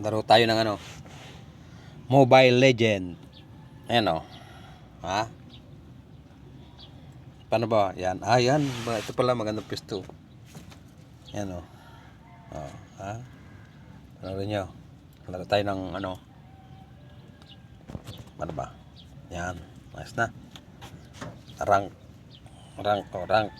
Laro tayo ng ano. Mobile Legend. Ayan o. Ha? Paano ba? Yan. Ah, yan. Ito pala magandang pisto. Yan o. Oh, ha? Ano nyo? Laro tayo ng ano. Ano ba? Yan. Nice na. Rank. Rank o, rank.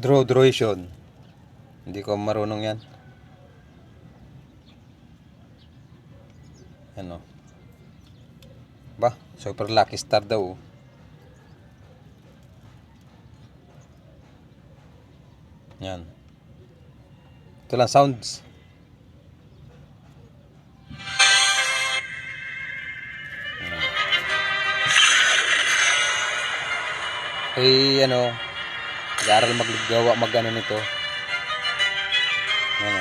Draw duration. Hindi ko marunong yan. Ano? Ba, super lucky star daw. oh. Yan. Ito lang sounds. Ay, ano, Nag-aaral maggawa mag ano nito. Ano.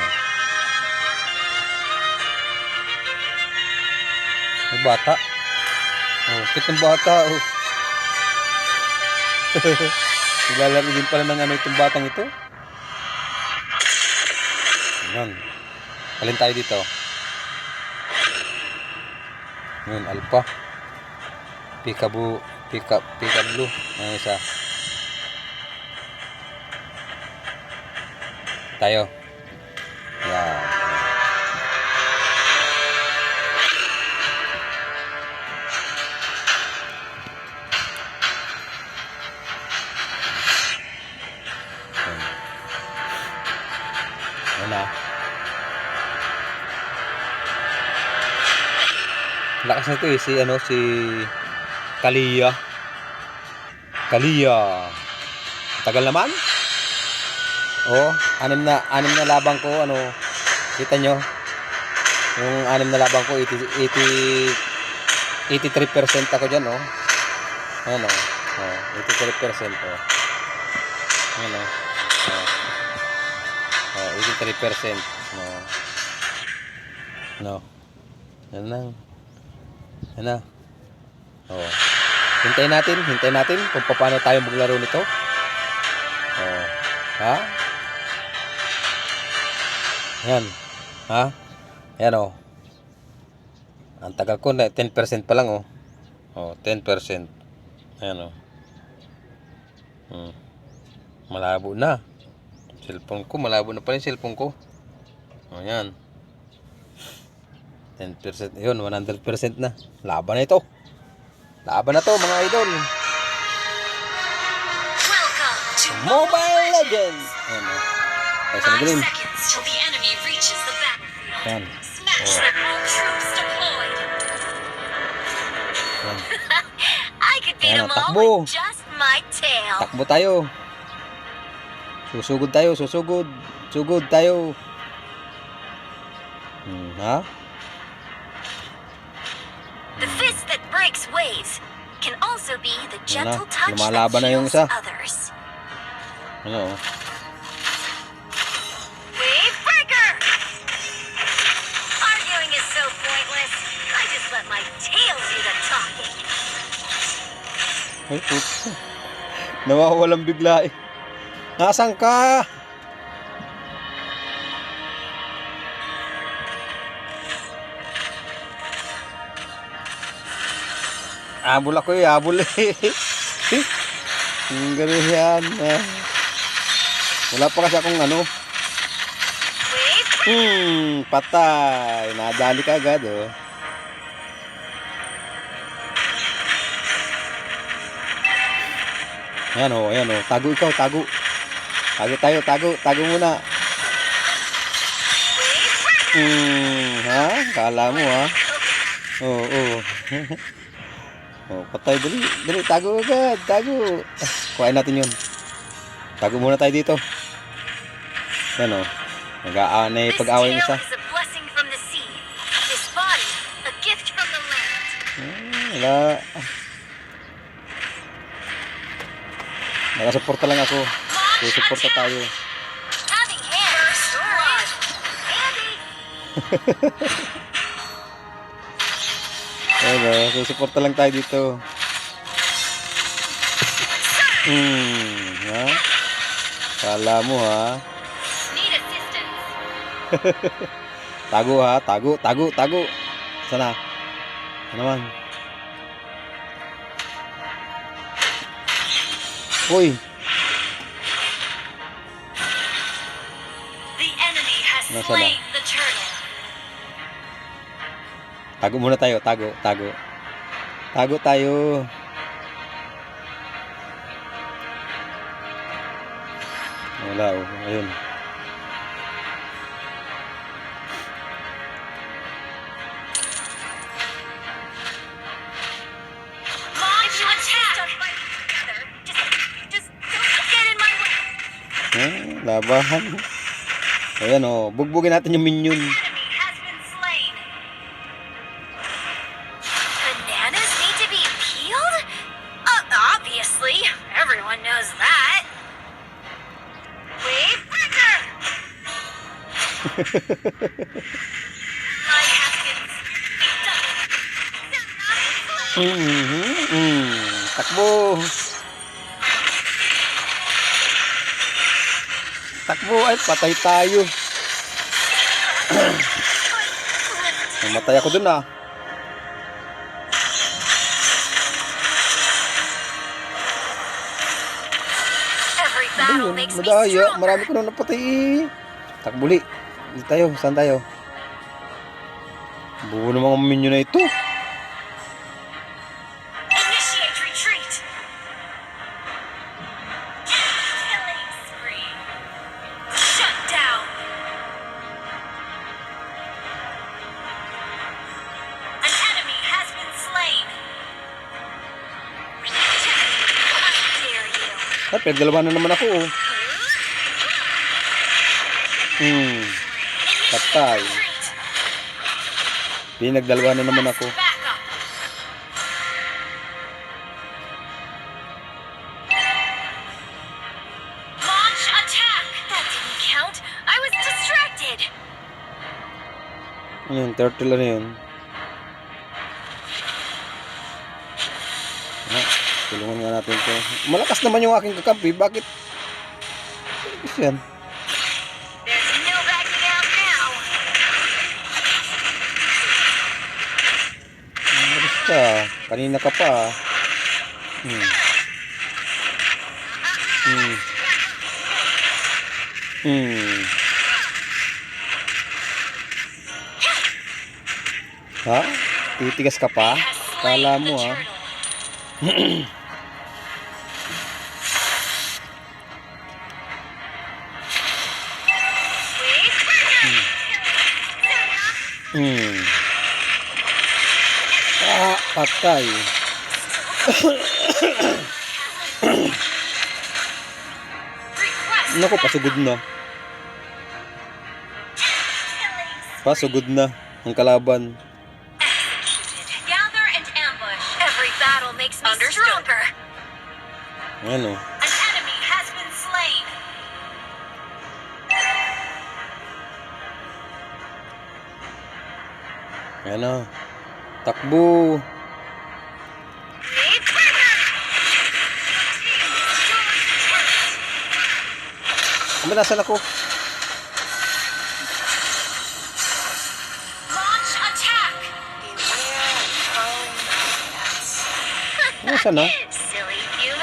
May bata. Oh, kit ng bata. Oh. Naglalaro din pala ng ano itong batang ito. Yan. Alin tayo dito? Yun, alpha. Pikabu, pika, pika blue. Ano isa? Tayo. Yan. Yan. Yan na. Lakas nito eh, si ano, si Kalia. Kalia. Tagal naman. Oh, anim na anim na labang ko ano. Kita nyo? Yung anim na labang ko 80 80 83% ako diyan, oh. Ayan oh. Oh, 83% oh. Ayan oh. Oh. Oh, 83%. No. No. Yan lang. Yan na. Oh. Hintayin natin, hintayin natin kung paano tayo maglaro nito. Oh. Ha? Yan. Ha? Yan o. Ang tagal ko na 10% pa lang oh. Oh, 10%. Ayan oh. Hmm. Malabo na. Cellphone ko, malabo na pala yung cellphone ko. Oh, yan. 10%. Yun, 100% na. Laban na ito. Laban na to mga idol. Welcome to Mobile Legends. Ayan oh. Ay, sa magaling. Yan. Oh. Ayan, all takbo. Takbo tayo. Susugod tayo, susugod. Sugod tayo. Hmm, ha? The fist that breaks waves can also be the gentle touch that heals others. Ano? Ay, puto. Nawawalan bigla eh. Nasaan ka? Abol ako eh, abol eh. Ang ganun yan. ah. Wala pa kasi akong ano. Hmm, patay. Nadali ka agad, oh. Ayan, oh, ayan, oh. Tago ikaw, tago. Tago tayo, tago. Tago muna. Hmm, ha? Kala mo, ha? Oo, oo. oh, patay. Dali, dali. Tago agad. Tago. Kuhain natin yun. Tago muna tayo dito. Ayan, oh. Nag-aanay pag-away tail isa. is a Nakasuporta lang ako. Susuporta tayo. Having hands. Blood. Andy. Ayun o, susuporta lang tayo dito. Hmm, ha? Kala mo ha? Tago ha? Tago, tago, tago. Sana? Ano naman? Uy, The enemy has Nasaan slain the turtle. tago muna tayo, tago, tago. Tago tayo. Wala oh, ayun. Labahan. Ayan oh, bugbugin natin yung minion. Enemy has been Takbo ay patay tayo. Namatay ako dun ah. Ayun, me madaya. Marami ko nang napatay eh. Takbuli. Dito tayo. Saan tayo? Buo ng mga minion na ito. Ay, pinagdalaban na naman ako oh. Hmm. Patay. Retreat. Pinagdalaban na naman ako. Ayun, turtle na yun. Ah, tulungan nga natin to. Malakas naman yung aking kakampi. Bakit? Yan? Malakas ka. Kanina ka pa. Hmm. Hmm. Hmm. Ha? Titigas ka pa? Kala mo ah. Hmm. Ah, patay. Naku, pasugod na. Pasugod na ang kalaban. Gather and ambush. Every battle makes me stronger. Ayan Ayan o. Takbo. Ano, nasan ako? Nasaan na?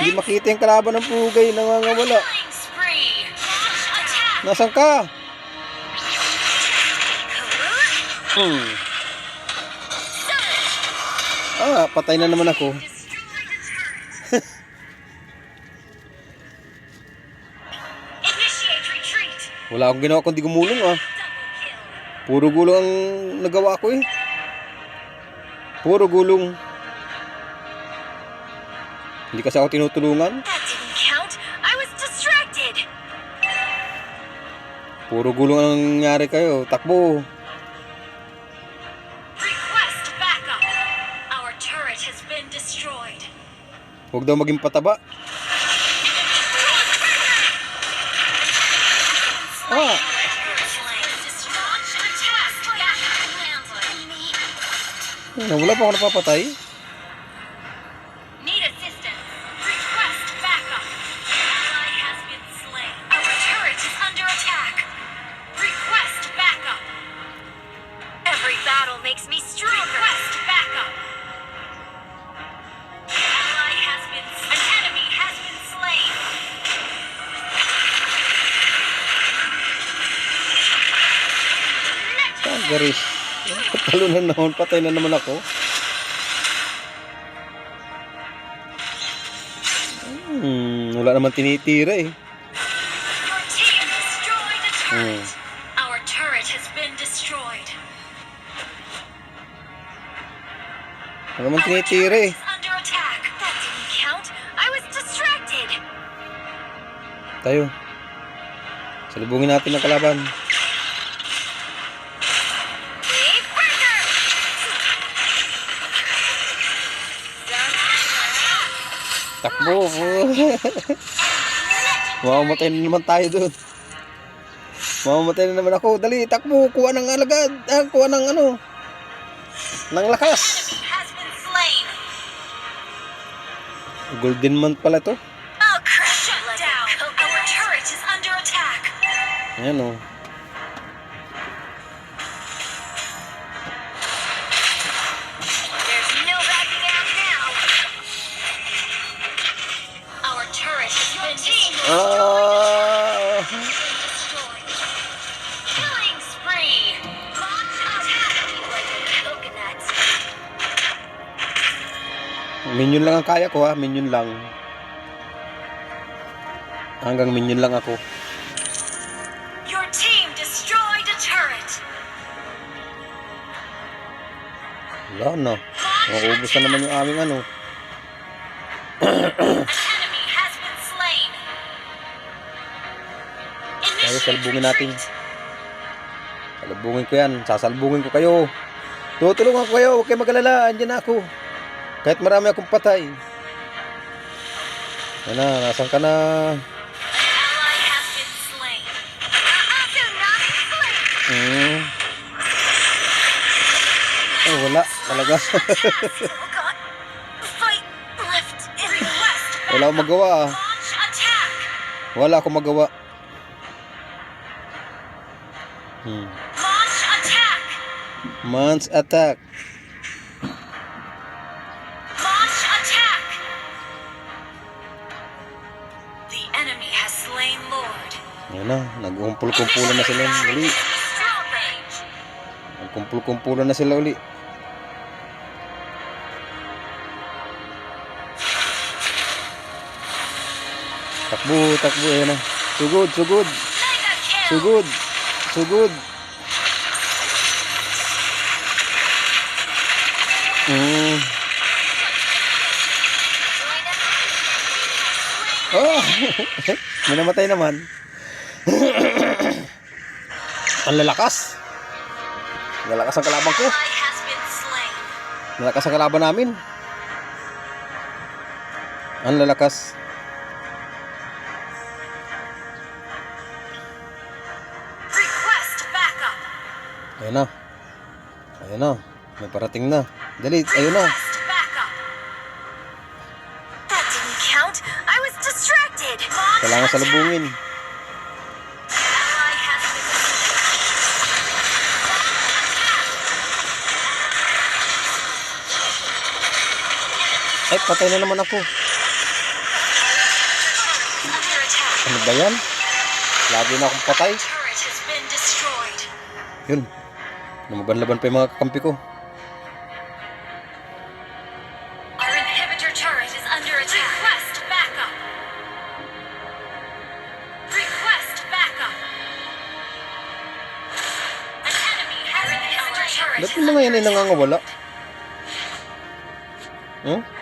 Hindi makita yung kalaban ng pugay. Nangangawala. Nasaan ka? Hmm. Ah, patay na naman ako. Wala akong ginawa kundi gumulong ah. Puro gulong ang nagawa ko eh. Puro gulong. Hindi kasi ako tinutulungan. Puro gulong ang nangyari kayo. Takbo. Huwag daw maging pataba. Ah. Wala pa ako napapatay. Naman, patay na naman ako. Hmm, wala naman tinitira eh. Hmm. Our turret has been destroyed. Wala naman tinitira eh. Tayo. Salubungin natin ang kalaban. Takbo. Mamamatay na naman tayo doon. Mamamatay na naman ako. Dali, takbo. Kuha ng alagad. Ah, kuha ng ano. Ng lakas. Golden month pala to. I'll crush it Minion lang ang kaya ko ha. Minion lang. Hanggang minion lang ako. Your team destroyed a turret. Wala na. Maubos na naman yung aming ano. Tayo, salbungin natin. Salubungin ko yan. Sasalbungin ko kayo. Tutulungan ko kayo. Huwag kayo mag-alala. Andyan na ako. Kahit marami akong patay. Yan na. Nasaan ka na? Hmm. Oh, wala. Talaga. Wala akong magawa ah. Wala akong magawa. Hmm. Launch attack. Man's attack. Na. Nag-umpul-kumpulan na sila. Range. Nagkumpul-kumpulan na sila uli. Takbo, takbo. Ayan na. Sugod, sugod. Sugod. Sugod. Mm. Oh! May namatay naman. Ang lalakas. Lalakas ang kalaban ko. Lalakas ang kalaban namin. Ang lalakas. Ayun na. Ayun na. May parating na. Dali, ayun na. Request backup. Ay, patay na naman ako. Ano ba yan? Lagi na akong patay. Yun. Lumaban-laban pa yung mga kakampi ko. Ba't yung mga yan ay nangangawala? Hmm? Every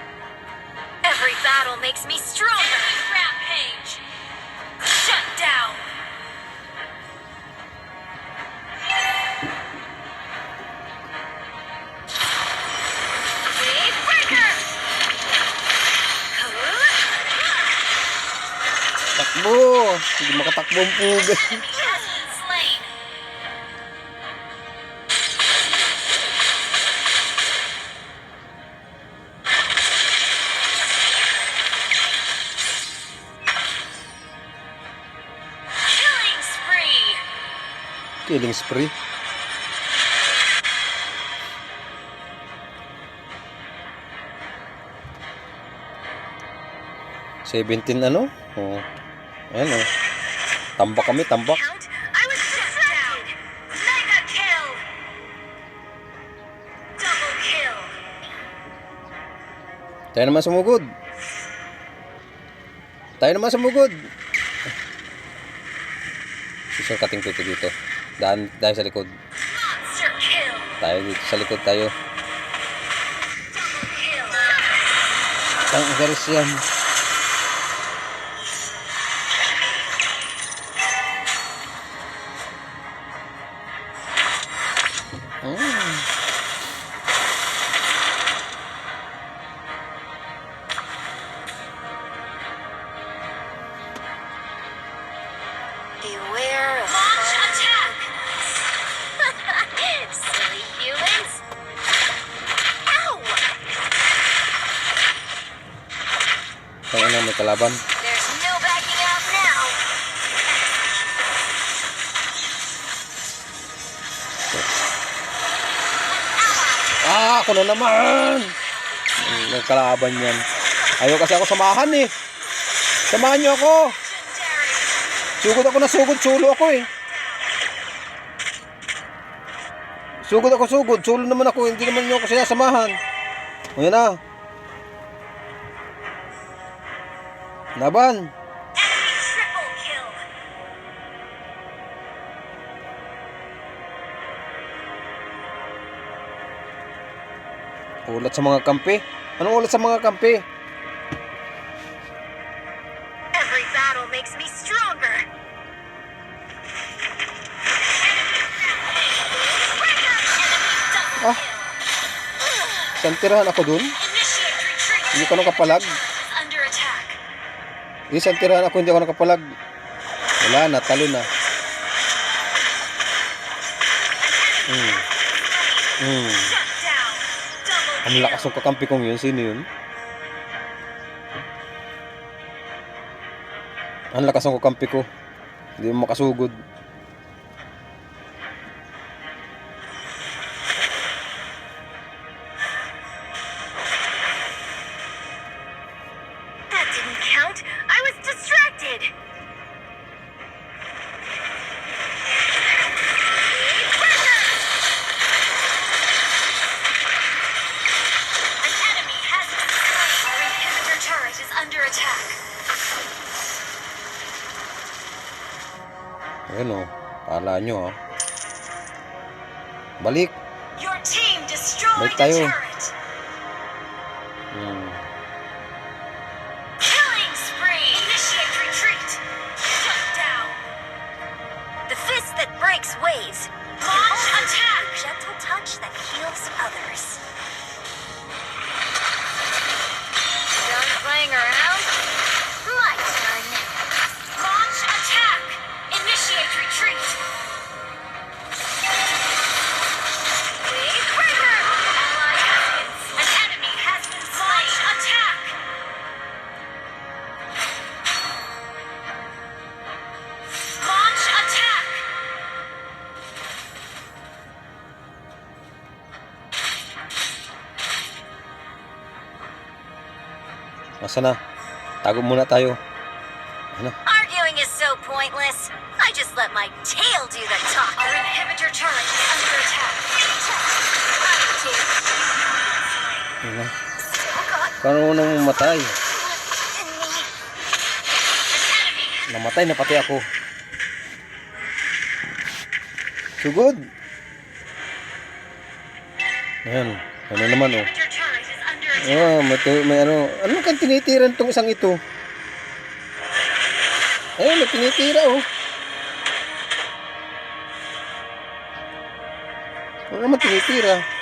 Hindi makatakbo ang spree. Killing spree. Seventeen ano? Oh. Ayan oh. Tambak kami, tambak. Tayo naman sumugod. Tayo naman sumugod. Isang kating tuto dito. Daan, dahil sa likod. Tayo dito sa likod tayo. Ang garis yan. Kalaban yan. Ayaw kasi ako samahan eh. Samahan niyo ako. Sugod ako na sugod. Sulo ako eh. Sugod ako sugod. Sulo naman ako. Hindi naman niyo ako sinasamahan. O yan na. Laban. Ulat sa mga kampi. Anong ulat sa mga kampi? Every battle makes me stronger. Ah. Santirahan ako dun. Hindi ko nakapalag. Hindi santirahan ako. Hindi ako nakapalag. Wala na. Talo na. Hmm. Hmm. Ang lakas ng kakampi kong yun. Sino yun? Ang lakas ng kakampi ko. Hindi mo makasugod. Is under attack. Ayun o. Kala nyo. Balik. Your team destroyed Balik the tayo. turret. Hmm. Killing spree. Initiate retreat. Shut down. The fist that breaks waves. Launch attack. Gentle touch that heals others. Masa na? Tago muna tayo. Ano? Arguing is so pointless. I just let my tail do the talking. Our inhibitor turret is under attack. Ano? Paano mo nang mamatay? Namatay na pati ako. Sugod. Ayan. Ano naman oh. Oh, may, tu- may ano. Ano kang tinitiran tong isang ito? Ayun, may tinitira oh. Ano naman tinitira?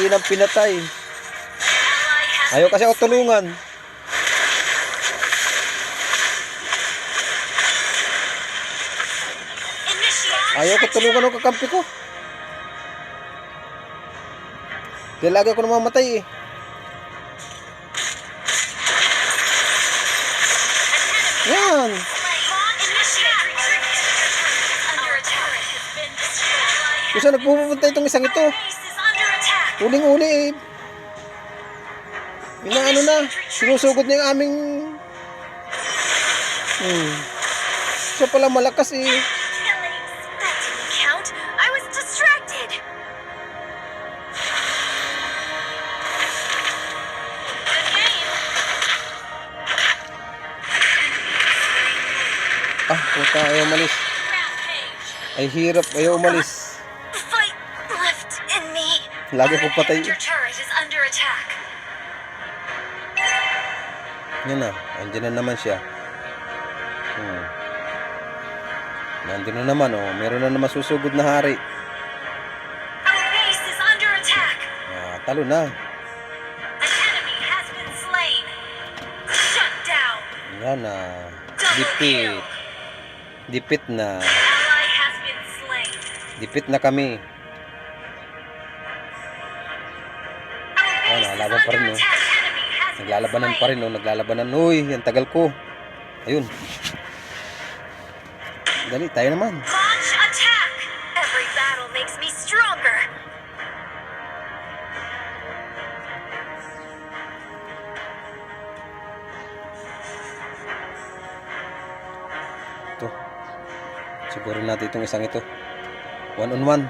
Lagi nang pinatay. Ayaw kasi ako tulungan. Ayaw ko tulungan ng kakampi ko. Kaya lagi ako namamatay eh. destroyed. Kung nagpupunta itong isang ito? Uling-uli eh. Inaano na. Sinusugod na yung aming... Hmm. Siya pala malakas eh. Ah, puta, ayaw umalis. Ay hirap, ayaw umalis. Lagi ko patay. Yan na, andyan na naman siya. Hmm. Nandun na naman oh, meron na naman susugod na hari. Ah, talo na. Yan na. Dipit. Dipit na. Dipit na kami. Laban pa rin, no? Naglalabanan pa rin oh, naglalabanan. Uy, ang tagal ko. Ayun. Dali, tayo naman. Launch attack. Every battle makes me stronger. Ito. Siguro natin itong isang ito. One on one.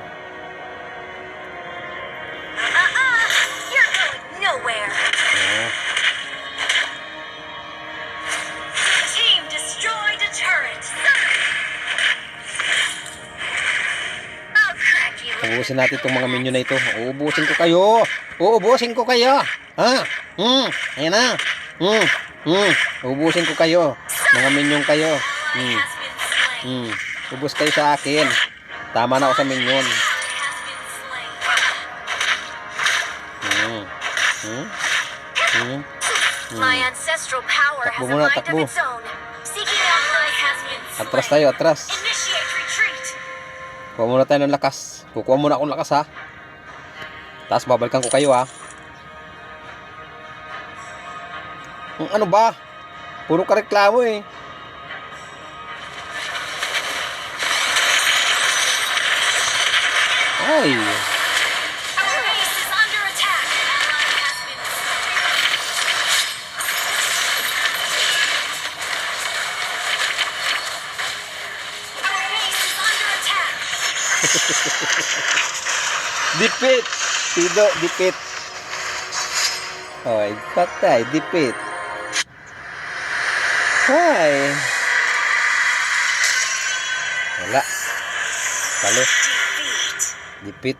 Ubusin natin itong mga minion na ito. Uubusin ko kayo. Uubusin ko kayo. Ha? Hmm. Ayan na. Hmm. Hmm. Uubusin ko kayo. Mga minion kayo. Hmm. Hmm. Ubus kayo sa akin. Tama na ako sa been slain. Hmm. Hmm. Hmm. My ancestral power Takbo has a muna, mind takbo. Atras tayo, atras. Kuha muna tayo ng lakas. Kukuha muna akong lakas ha. Tapos babalikan ko kayo ha. Ano ba? Puro ka reklamo eh. dipit. Tido, dipit. Hoy, patay, dipit. Hay. Wala. Defeat. Dipit.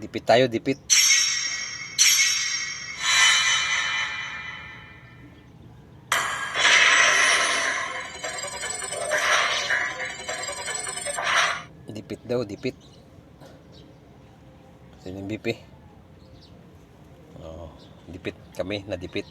Dipit tayo, dipit. Dipit daw, dipit. Sino yung BP? Oh, dipit kami, na dipit.